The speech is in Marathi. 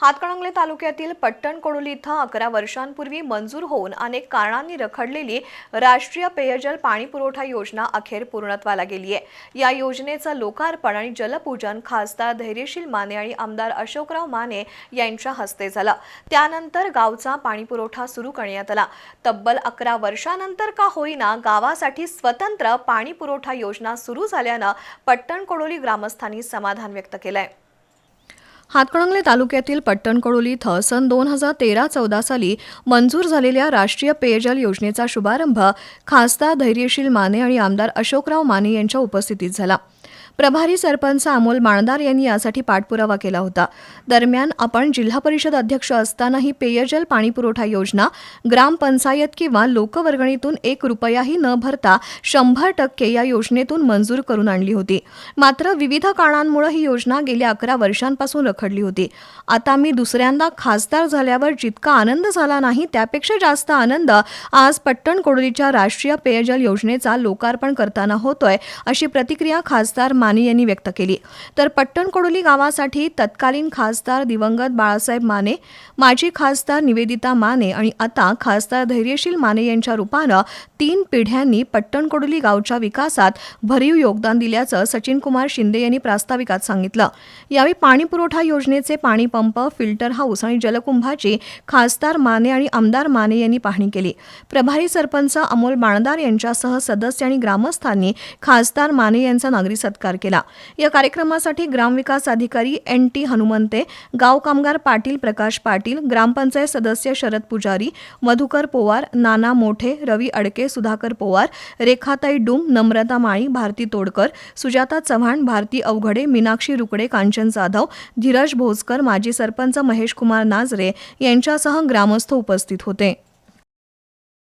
हातकणंगले तालुक्यातील पट्टण कोडोली इथं अकरा वर्षांपूर्वी मंजूर होऊन अनेक कारणांनी रखडलेली राष्ट्रीय पेयजल पाणी पुरवठा योजना अखेर पूर्णत्वाला गेली आहे या योजनेचं लोकार्पण आणि जलपूजन खासदार धैर्यशील माने आणि आमदार अशोकराव माने यांच्या हस्ते झालं. त्यानंतर गावचा पाणी पुरवठा सुरू करण्यात आला. तब्बल अकरा वर्षानंतर का होईना गावासाठी स्वतंत्र पाणी पुरवठा योजना सुरू झाल्यानं पट्टण कोडोली ग्रामस्थांनी समाधान व्यक्त केलंय. हातकणंगले तालुक्यातील पट्टणकडोली इथं सन दोन हजार तेरा चौदा साली मंजूर झालेल्या राष्ट्रीय पेयजल योजनेचा शुभारंभ खासदार धैर्यशील माने आणि आमदार अशोकराव माने यांच्या उपस्थितीत झाला. प्रभारी सरपंच अमोल माणदार यांनी यासाठी पाठपुरावा केला होता. दरम्यान आपण जिल्हा परिषद अध्यक्ष असतानाही पेयजल पाणीपुरवठा योजना ग्रामपंचायत किंवा लोकवर्गणीतून एक रुपयाही न भरता शंभर टक्के या योजनेतून मंजूर करून आणली होती. मात्र विविध कारणांमुळे ही योजना गेल्या अकरा वर्षांपासून रखडली होती. आता मी दुसऱ्यांदा खासदार झाल्यावर जितका आनंद झाला नाही त्यापेक्षा जास्त आनंद आज पट्टण कोडोलीच्या राष्ट्रीय पेयजल योजनेचा लोकार्पण करताना होतोय अशी प्रतिक्रिया खासदार माने यांनी व्यक्त केली. तर पट्टणकोडोली गावासाठी तत्कालीन खासदार दिवंगत बाळासाहेब माने माजी खासदार निवेदिता माने आणि आता खासदार धैर्यशील माने यांच्या रूपानं तीन पिढ्यांनी पट्टणकोडोली गावच्या विकासात भरीव योगदान दिल्याचं सचिन कुमार शिंदे यांनी प्रास्ताविकात सांगितलं. यावेळी पाणी पुरवठा योजनेचे पाणी पंप फिल्टर हाऊस आणि जलकुंभाची खासदार माने आणि आमदार माने यांनी पाहणी केली. प्रभारी सरपंच अमोल बाणदार यांच्यासह सदस्य आणि ग्रामस्थांनी खासदार माने यांचा नागरी सत्कार केला. या कार्यक्रमासाठी ग्रामविकास अधिकारी एन टी हनुमंते गाव कामगार पाटील प्रकाश पाटील ग्रामपंचायत सदस्य शरद पुजारी मधुकर पोवार नाना मोठे रवी अडके सुधाकर पोवार रेखाताई डुम नम्रता माळी भारती तोडकर सुजाता चव्हाण भारती अवघडे मीनाक्षी रुकडे कांचन जाधव धीरज भोजकर माजी सरपंच महेश कुमार नाजरे यांच्यासह ग्रामस्थ उपस्थित होते.